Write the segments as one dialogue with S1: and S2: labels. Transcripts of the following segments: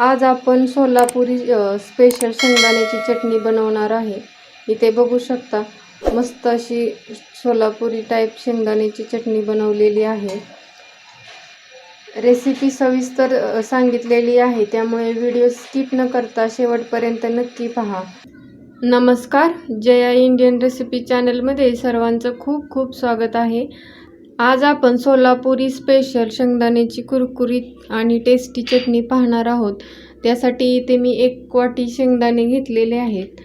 S1: आज आपण सोलापुरी स्पेशल शेंगदाण्याची चटणी बनवणार आहे. इथे बघू शकता मस्त अशी सोलापुरी टाईप शेंगदाण्याची चटणी बनवलेली आहे. रेसिपी सविस्तर सांगितलेली आहे त्यामुळे व्हिडिओ स्किप न करता शेवटपर्यंत नक्की पहा. नमस्कार जया इंडियन रेसिपी चॅनलमध्ये सर्वांचं खूप खूप स्वागत आहे. आज आपण सोलापुरी स्पेशल शेंगदाण्याची कुरकुरीत आणि टेस्टी चटणी पाहणार आहोत. त्यासाठी इथे मी एक वाटी शेंगदाणे घेतलेले आहेत.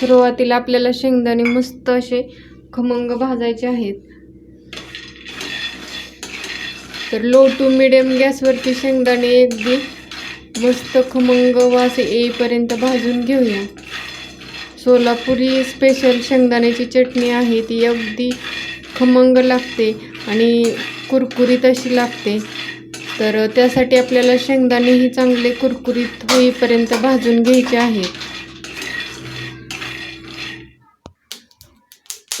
S1: सुरुवातीला आपल्याला शेंगदाणे मस्त असे खमंग भाजायचे आहेत. तर लो टू मिडियम गॅसवरती शेंगदाणे अगदी मस्त खमंग वास येईपर्यंत भाजून घेऊया. सोलापुरी स्पेशल शेंगदाण्याची चटणी आहे ती अगदी खमंग लागते आणि कुरकुरीत अशी लागते. तर त्यासाठी आपल्याला शेंगदाणेही चांगले कुरकुरीत होईपर्यंत भाजून घ्यायचे आहेत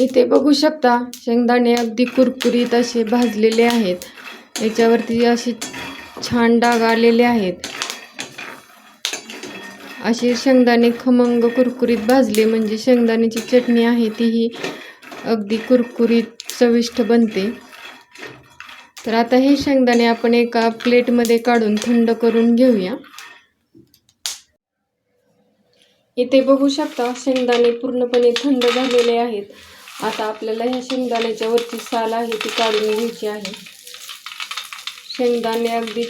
S1: इथे बघू शकता शेंगदाणे अगदी कुरकुरीत असे भाजलेले आहेत. याच्यावरती असे छान डाग आलेले आहेत. असे शेंगदाणे खमंग कुरकुरीत भाजले म्हणजे शेंगदाण्याची चटणी आहे तीही अगदी कुरकुरीत चविष्ट बनते. तर आता हे शेंगदाणे आपण एका प्लेटमध्ये काढून थंड करून घेऊया. इथे बघू शकता शेंगदाणे पूर्णपणे थंड झालेले आहेत. आता आपल्याला ह्या शेंगदाण्याच्या वरची साल आहे ती काढून घ्यायची आहे. शेंगदाणे अगदी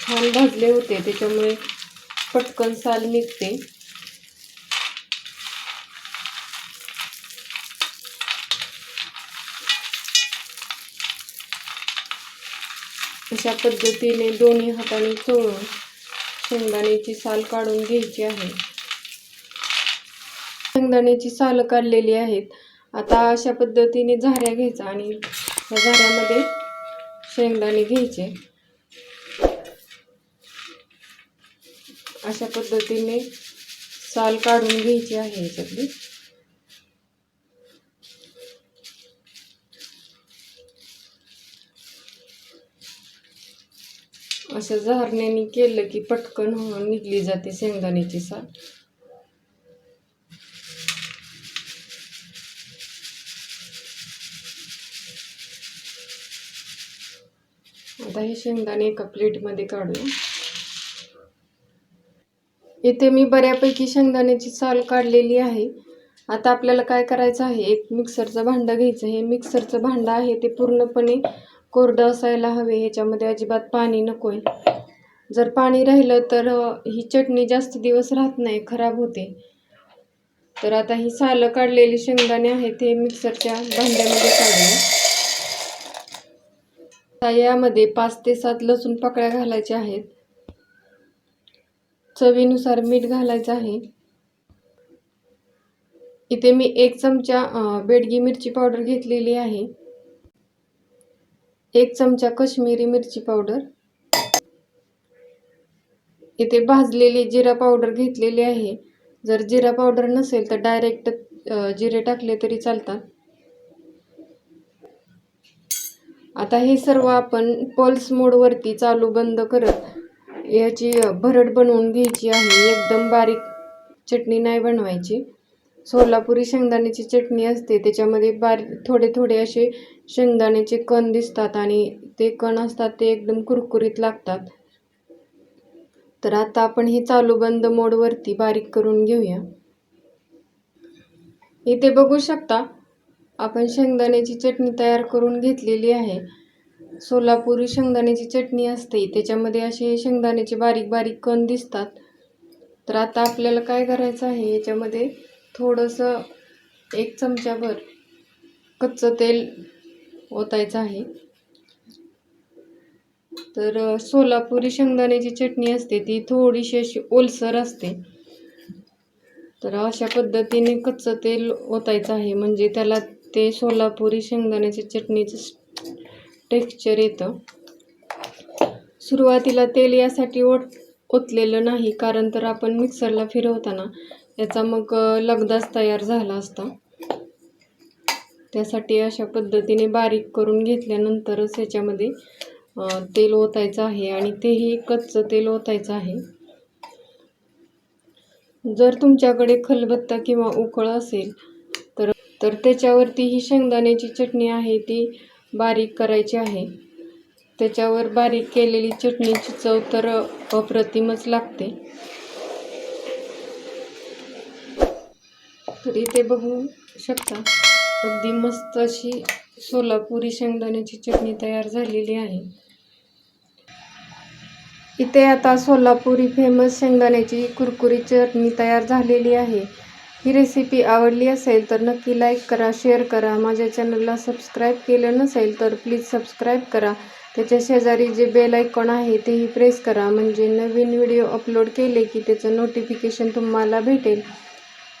S1: छान भाजले होते त्याच्यामुळे पटकन साल निघते. अशा पद्धतीने दोन्ही हाताने चोळून शेंगदाण्याची साल काढून घ्यायची आहे. शेंगदाण्याची साल काढलेली आहेत. आता अशा पद्धतीने झाऱ्या घ्यायचा आणि या झाऱ्यामध्ये शेंगदाणे घ्यायचे. अशा पद्धतीने साल काढून घ्यायची आहे याच्यातली. असं झारण्याने केलं की पटकन होऊन निघली जाते शेंगदाण्याची साल. आता हे शेंगदाणे एका प्लेटमध्ये काढूया. इथे मी बऱ्यापैकी शेंगदाण्याची साल काढलेली आहे. आता आपल्याला काय करायचं आहे? एक मिक्सरचं भांडं घ्यायचं हे मिक्सरचं भांडं आहे ते पूर्णपणे कोरडं असायला हवे ह्याच्यामध्ये अजिबात पाणी नको आहे जर पाणी राहिलं तर ही चटणी जास्त दिवस राहत नाही खराब होते. तर आता ही सालं काढलेली शेंगदाणे आहेत ते मिक्सरच्या भांड्यामध्ये काढले यामध्ये पाच ते सात लसूण पाकळ्या घालायच्या आहेत. चवीनुसार मीठ घालायचं आहे. इथे मी एक चमचा बेडगी मिरची पावडर घेतलेली आहे. एक चमचा कश्मीरी मिरची पावडर. इथे भाजलेली जिरा पावडर घेतलेली आहे. जर जिरा पावडर नसेल तर डायरेक्ट जिरे टाकले तरी चालतात. आता हे सर्व आपण पल्स मोडवरती चालू बंद करत याची भरड बनवून घ्यायची आहे. एकदम बारीक चटणी नाही बनवायची. सोलापुरी शेंगदाण्याची चटणी असते. त्याच्यामध्ये बारीक थोडे थोडे असे शेंगदाण्याचे कण दिसतात आणि ते कण असतात ते एकदम कुरकुरीत लागतात. तर आता आपण हे चालू बंद मोडवरती बारीक करून घेऊया. इथे बघू शकता आपण शेंगदाण्याची चटणी तयार करून घेतलेली आहे. सोलापुरी शेंगदाण्याची चटणी असते. त्याच्यामध्ये असे शेंगदाण्याचे बारीक बारीक कण दिसतात. तर आता आपल्याला काय करायचं आहे? याच्यामध्ये थोडंसं एक चमच्याभर कच्चं तेल ओतायचं आहे. तर सोलापुरी शेंगदाण्याची चटणी असते ती थोडीशी अशी ओलसर असते. तर अशा पद्धतीने कच्चं तेल ओतायचं आहे. म्हणजे त्याला ते सोलापुरी शेंगदाण्याच्या चटणीचं टेक्स्चर येतं. सुरुवातीला तेल यासाठी ओत ओतलेलं नाही कारण तर आपण मिक्सरला फिरवताना याचा मग लगदाच तयार झाला असता. त्यासाठी अशा पद्धतीने बारीक करून घेतल्यानंतरच याच्यामध्ये तेल ओतायचं आहे आणि तेही कच्चं तेल ओतायचं आहे. जर तुमच्याकडे खलबत्ता किंवा उकळ असेल तर तर त्याच्यावरती ही शेंगदाण्याची चटणी आहे ती बारीक करायची आहे. त्याच्यावर बारीक केलेली चटणीची चव तर अप्रतिमच लागते. इथे बघू शकता अगदी मस्त अशी सोलापुरी शेंगदाण्याची चटणी तयार झालेली आहे. इथे आता सोलापुरी फेमस शेंगदाण्याची कुरकुरी चटणी तयार झालेली आहे. ही रेसिपी आवडली असेल तर नक्की लाईक करा शेअर करा. माझ्या चॅनलला सबस्क्राईब केलं नसेल तर प्लीज सबस्क्राईब करा. त्याच्या शेजारी जे बेल आयकॉन आहे तेही प्रेस करा. म्हणजे नवीन व्हिडिओ अपलोड केले की त्याचं नोटिफिकेशन तुम्हाला भेटेल.